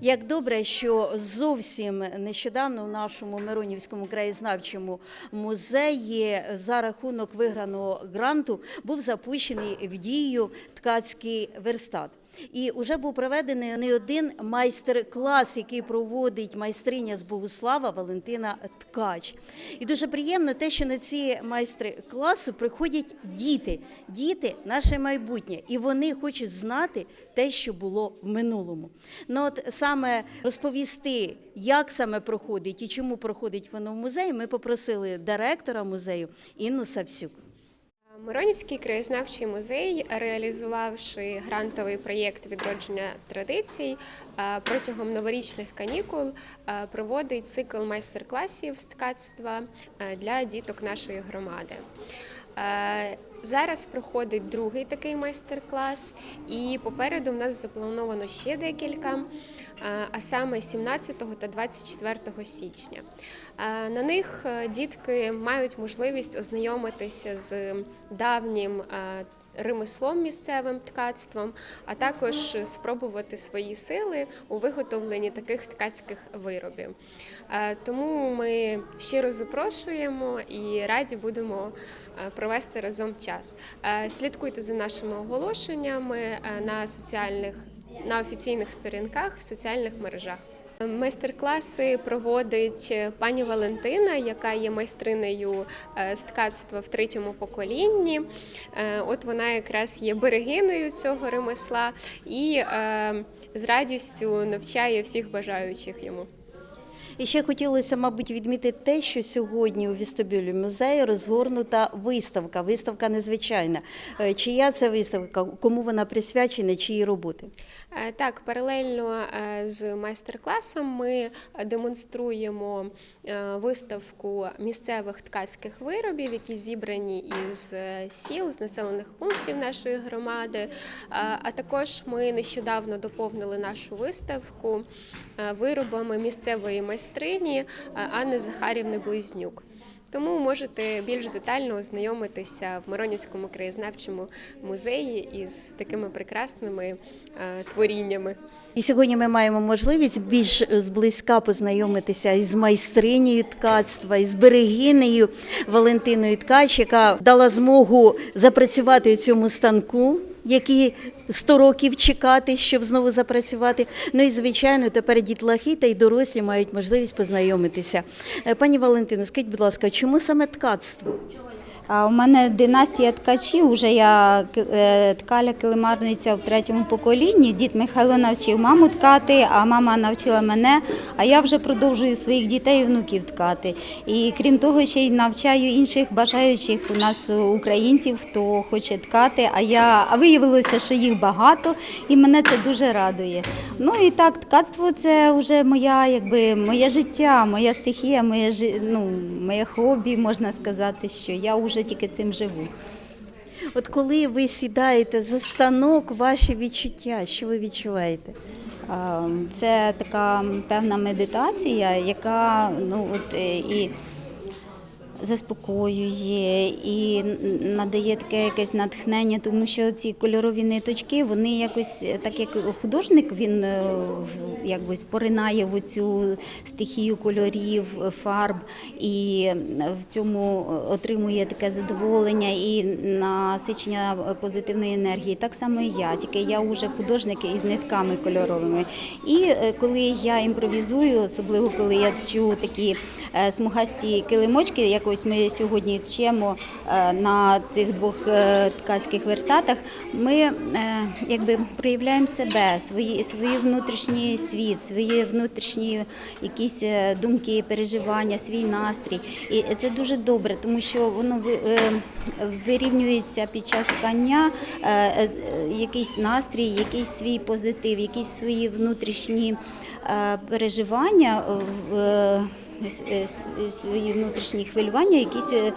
Як добре, що зовсім нещодавно у нашому Миронівському краєзнавчому музеї за рахунок виграного гранту був запущений в дію ткацький верстат. І вже був проведений не один майстер-клас, який проводить майстриня з Богуслава Валентина Ткач. І дуже приємно те, що на ці майстер-класи приходять діти. Діти наше майбутнє, і вони хочуть знати те, що було в минулому. Ну от саме розповісти, як саме проходить і чому проходить воно в музеї, ми попросили директора музею Інну Савсюк. Миронівський краєзнавчий музей, реалізувавши грантовий проєкт відродження традицій, е, протягом новорічних канікул е, проводить цикл майстер-класів з ткацтва е, для діток нашої громади. Зараз проходить другий такий майстер-клас, і попереду в нас заплановано ще декілька, а саме 17 та 24 січня. На них е, дітки мають можливість ознайомитися з давнім ремеслом місцевим ткацтвом, а також спробувати свої сили у виготовленні таких ткацьких виробів. Е, Тому ми щиро запрошуємо і раді будемо е, провести разом час. Е, Слідкуйте за нашими оголошеннями на соціальних на офіційних сторінках в соціальних мережах. Майстер-класи проводить пані Валентина, яка є майстринею е, з ткацтва в третьому поколінні. Е, От вона якраз є берегиною цього ремесла і е, з радістю навчає всіх бажаючих йому. І ще хотілося, мабуть, відмітити те, що сьогодні у вестибюлі музею розгорнута виставка. Виставка незвичайна. Е, Чия це виставка? Кому вона присвячена, чиї роботи? Е, Так, паралельно е, з майстер-класом ми демонструємо виставку місцевих ткацьких виробів, які зібрані із сіл, з населених пунктів нашої громади. А також ми нещодавно доповнили нашу виставку виробами місцевої майстрині е, Анни Захарівни Близнюк. Тому можете більш детально ознайомитися в Миронівському краєзнавчому музеї із такими прекрасними е, творіннями. І сьогодні ми маємо можливість більш зблизька познайомитися із майстринею ткацтва, із берегинею Валентиною Ткач, яка дала змогу запрацювати у цьому станку, який 100 років чекати, щоб знову запрацювати. Ну і звичайно, тепер дітлахи та й дорослі мають можливість познайомитися. Е, Пані Валентино, скажіть, будь ласка, чому саме ткацтво? У мене династія ткачів. Уже я е, ткаля килимарниця в третьому поколінні. Дід Михайло навчив маму ткати, а мама навчила мене. А я вже продовжую своїх дітей і внуків ткати. І крім того, ще й навчаю інших бажаючих у нас українців, хто хоче ткати. А я а виявилося, що їх багато, і мене це дуже радує. Ну і так, ткацтво це вже моя, якби моє життя, моя стихія, моє ну, моє хобі, можна сказати, що я вже тільки цим живу. От коли ви сідаєте за станок, ваші відчуття, що ви відчуваєте? Це така певна медитація, яка ну от е, і заспокоює і надає таке якесь натхнення, тому що ці кольорові ниточки, вони якось е, так як художник, він е, якось поринає в цю стихію кольорів, е, фарб і е, в цьому отримує таке задоволення і насичення позитивної енергії. Так само і я, тільки я вже художник із нитками кольоровими. І е, коли я імпровізую, особливо коли я чую такі е, смугасті килимочки, якось ми сьогодні тчемо е, на цих двох е, ткацьких верстатах, ми е, якби проявляємо себе, свої, свій внутрішній світ, свої внутрішні якісь думки, переживання, свій настрій. І це дуже добре, тому що воно вирівнюється під час ткання якийсь настрій, якийсь свій позитив, якісь свої внутрішні переживання. Е, е, е, свої внутрішні хвилювання, якісь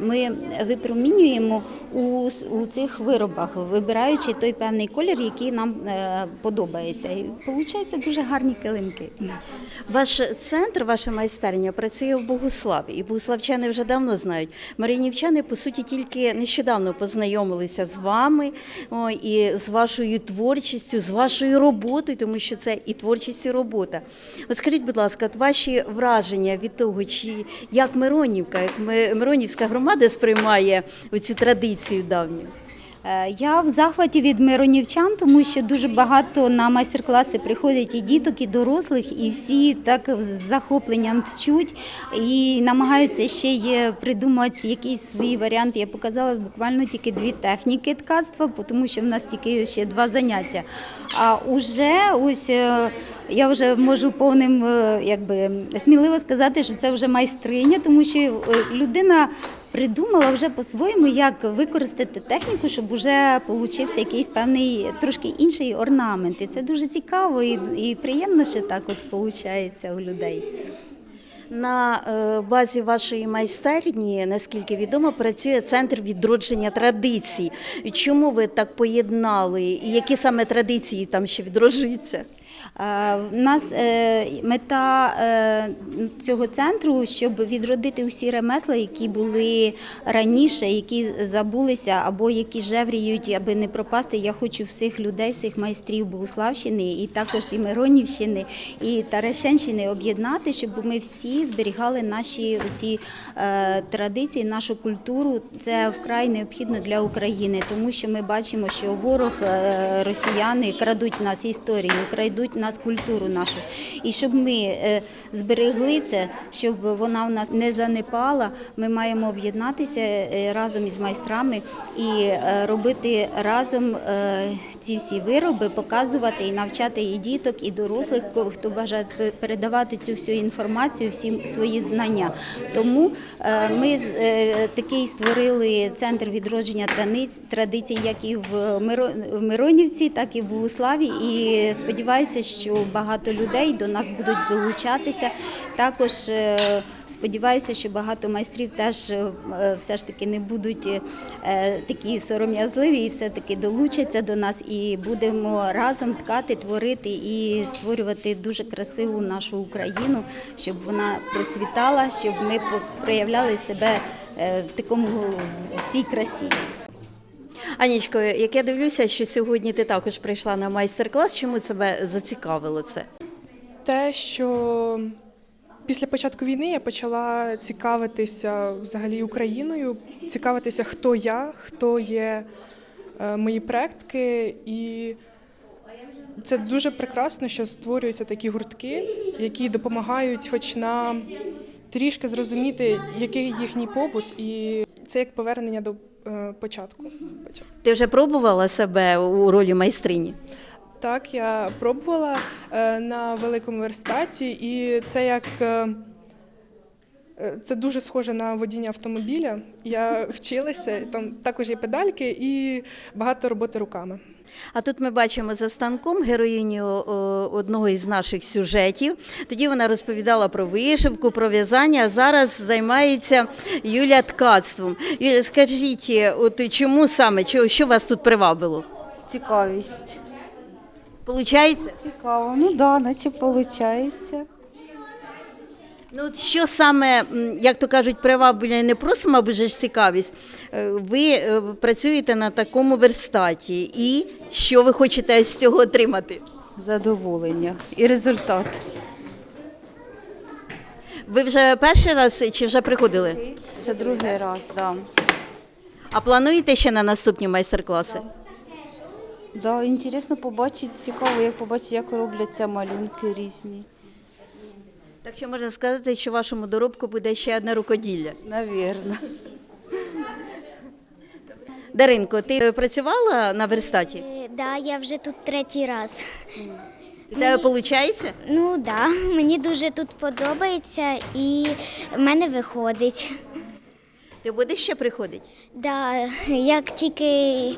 ми випромінюємо у, у цих виробах, вибираючи той певний колір, який нам е, подобається. І виходить дуже гарні килимки. Ваш центр, ваша майстерня працює в Богуславі, і богуславчани вже давно знають. Маринівчани, по суті, тільки нещодавно познайомилися з вами о, і з вашою творчістю, з вашою роботою, тому що це і творчість, і робота. От скажіть, будь ласка, от ваші враження від того, чи як Миронівка, як Миронівська громада сприймає цю традицію давню? Е, Я в захваті від миронівчан, тому що дуже багато на майстер-класи приходять і діток, і дорослих, і всі так з захопленням вчуть і намагаються ще й придумати якийсь свій варіант. Я показала буквально тільки дві техніки ткацтва, тому що в нас тільки ще два заняття. А уже ось е, я вже можу повним е, якби сміливо сказати, що це вже майстриня, тому що людина придумала вже по-своєму, як використати техніку, щоб вже получився якийсь певний трошки інший орнамент. І це дуже цікаво і, і приємно, що так от виходить у людей. На е, базі вашої майстерні, наскільки відомо, працює центр відродження традицій. Чому ви так поєднали? І які саме традиції там ще відроджуються? Е, В нас е, мета е, цього центру, щоб відродити усі ремесла, які були раніше, які забулися або які жевріють, аби не пропасти. Я хочу всіх людей, всіх майстрів Богуславщини, і також і Миронівщини, і Таращенщини об'єднати, щоб ми всі зберігали наші ці е, традиції, нашу культуру. Це вкрай необхідно для України, тому що ми бачимо, що ворог, е, росіяни крадуть нас історію, крадуть в нас культуру нашу. І щоб ми е, зберегли це, щоб вона в нас не занепала, ми маємо об'єднатися е, разом із майстрами і е, робити разом ці всі вироби, показувати і навчати і діток, і дорослих, хто бажає передавати цю всю інформацію, всі свої знання. Тому ми такий створили центр відродження традицій, як і в Миро- в Миронівці, так і в Богуславі. І сподіваюся, що багато людей до нас будуть долучатися. Також е, сподіваюся, що багато майстрів теж е, все ж таки не будуть е, такі сором'язливі і все-таки долучаться до нас і будемо разом ткати, творити і створювати дуже красиву нашу Україну, щоб вона процвітала, щоб ми проявляли себе в такому всій красі. Анічко, як я дивлюся, що сьогодні ти також прийшла на майстер-клас, чому тебе зацікавило це? те, що після початку війни я почала цікавитися взагалі Україною, цікавитися, хто я, хто є е, мої предки, і це дуже прекрасно, що створюються такі гуртки, які допомагають, хоч нам трішки зрозуміти, який їхній побут, і це як повернення до початку. початку. Ти вже пробувала себе у ролі майстрині? Так, я пробувала е, на великому верстаті, і це як е, е, це дуже схоже на водіння автомобіля. Я вчилася, там також є педальки і багато роботи руками. А тут ми бачимо за станком героїню одного із наших сюжетів. Тоді вона розповідала про вишивку, про в'язання, а зараз займається Юля ткацтвом. Юля, скажіть, от чому саме, що, що вас тут привабило? Цікавість. Получається? Цікаво. Ну да, наче виходить. Ну, от що саме, як то кажуть, приваблює не просто, мабуть, ж цікавість. Е, Ви е, працюєте на такому верстаті, і що ви хочете з цього отримати? Задоволення і результат. Ви вже перший раз чи вже приходили? Це другий раз, да. А плануєте ще на наступні майстер-класи? Да, інтересно побачити, цікаво, як побачити, як робляться малюнки різні. Так що можна сказати, що вашому доробку буде ще одне рукоділля. Навірно. Даринко, ти працювала на верстаті? Е, Да, я вже тут третій раз. У тебе виходить? Ну да, мені дуже тут подобається і в мене виходить. Ти будеш ще приходити? Да, як тільки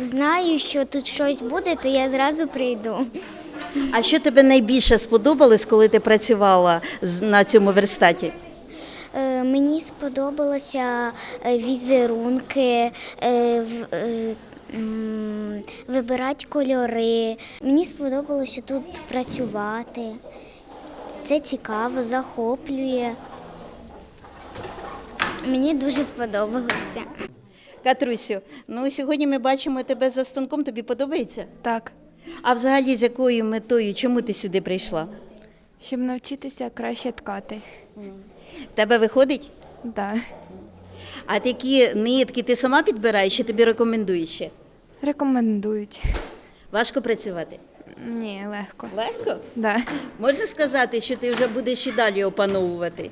знаю, що тут щось буде, то я зразу прийду. А що тобі найбільше сподобалось, коли ти працювала на цьому верстаті? Е, Мені сподобалося е, візерунки, е, вибирати кольори. Мені сподобалося тут працювати. Це цікаво, захоплює. Мені дуже сподобалося. Катрусю, ну сьогодні ми бачимо тебе за станком, тобі подобається? Так, А взагалі з якою метою, чому ти сюди прийшла? щоб навчитися краще ткати. Тебе виходить? Да. А такі нитки ти сама підбираєш чи тобі рекомендують ще? Рекомендують. Важко працювати? Ні, легко. Легко? Да. Можна сказати, що ти вже будеш і далі опановувати?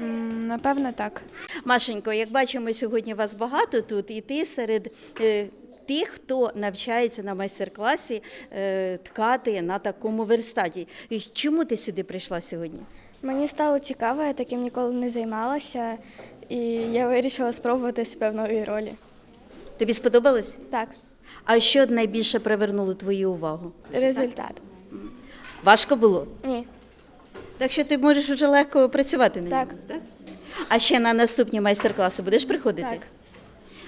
М, Напевно, так. Машенько, як бачимо, сьогодні вас багато тут, і ти серед е, тих, хто навчається на майстер-класі е, ткати на такому верстаті. І Чому ти сюди прийшла сьогодні? Мені стало цікаво, я таким ніколи не займалася, і я вирішила спробувати себе в новій ролі. Тобі сподобалось? Так, А що найбільше привернуло твою увагу? результат. Важко було? Ні. Так що ти можеш вже легко працювати на Так. так? А ще на наступні майстер-класи будеш приходити? Так.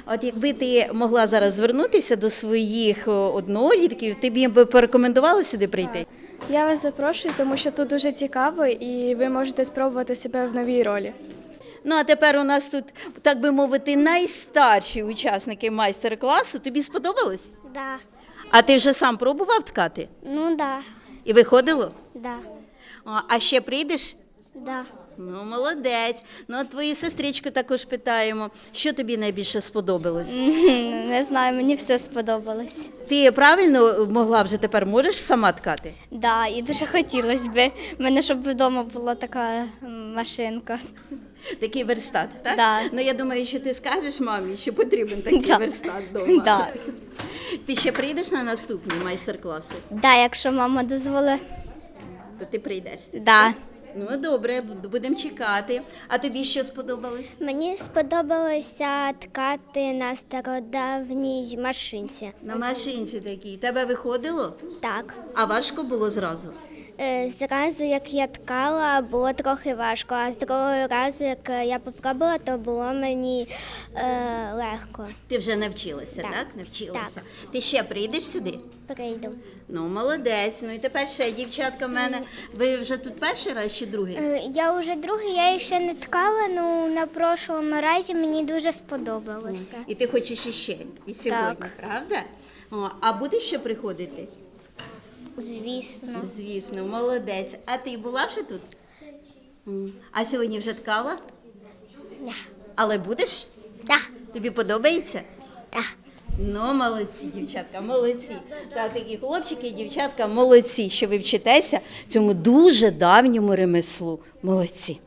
От якби ти могла зараз звернутися до своїх однолітків, ти б їм би порекомендувала сюди прийти? Я вас запрошую, тому що тут дуже цікаво, і ви можете спробувати себе в новій ролі. Ну а тепер у нас тут, так би мовити, найстарші учасники майстер-класу. Тобі сподобалось? Да. А ти вже сам пробував ткати? Ну да, І виходило? да, А а ще прийдеш? да. Ну, молодець. Ну, а твою сестричку також питаємо, що тобі найбільше сподобалось? Не знаю, мені все сподобалось. Ти правильно могла вже тепер можеш сама ткати? Да, і дуже хотілося б. У мене щоб вдома була така машинка. Такий верстат, так? Да. Ну я думаю, що ти скажеш мамі, що потрібен такий Да. верстат вдома. Да. Ти ще прийдеш на наступні майстер-класи? Да, якщо мама дозволить. То ти прийдеш. Да. так? Ну добре, будемо чекати. А тобі що сподобалось? Мені сподобалося ткати на стародавній машинці. На машинці такій. Тебе виходило? Так. А важко було зразу? Е, Зразу, як я ткала, було трохи важко, а з другого разу, як я попробувала, то було мені е, легко. Ти вже навчилася, так? Так. Навчилася. Так. Ти ще прийдеш сюди? Прийду. Ну, молодець. Ну і тепер ще дівчатка в мене. Ви вже тут перший раз чи другий? Е, Я вже другий, я ще не ткала, ну на прошлому разі мені дуже сподобалося. І ти хочеш іще і сьогодні, Так. правда? О, а будеш ще приходити? Звісно. Звісно, молодець. А ти була вже тут? М. А сьогодні вже ткала? Да. Але будеш? Да. Тобі подобається? Да. Ну, молодці, дівчатка, молодці. Так, такі хлопчики і дівчатка молодці, що ви вчитеся цьому дуже давньому ремеслу. Молодці.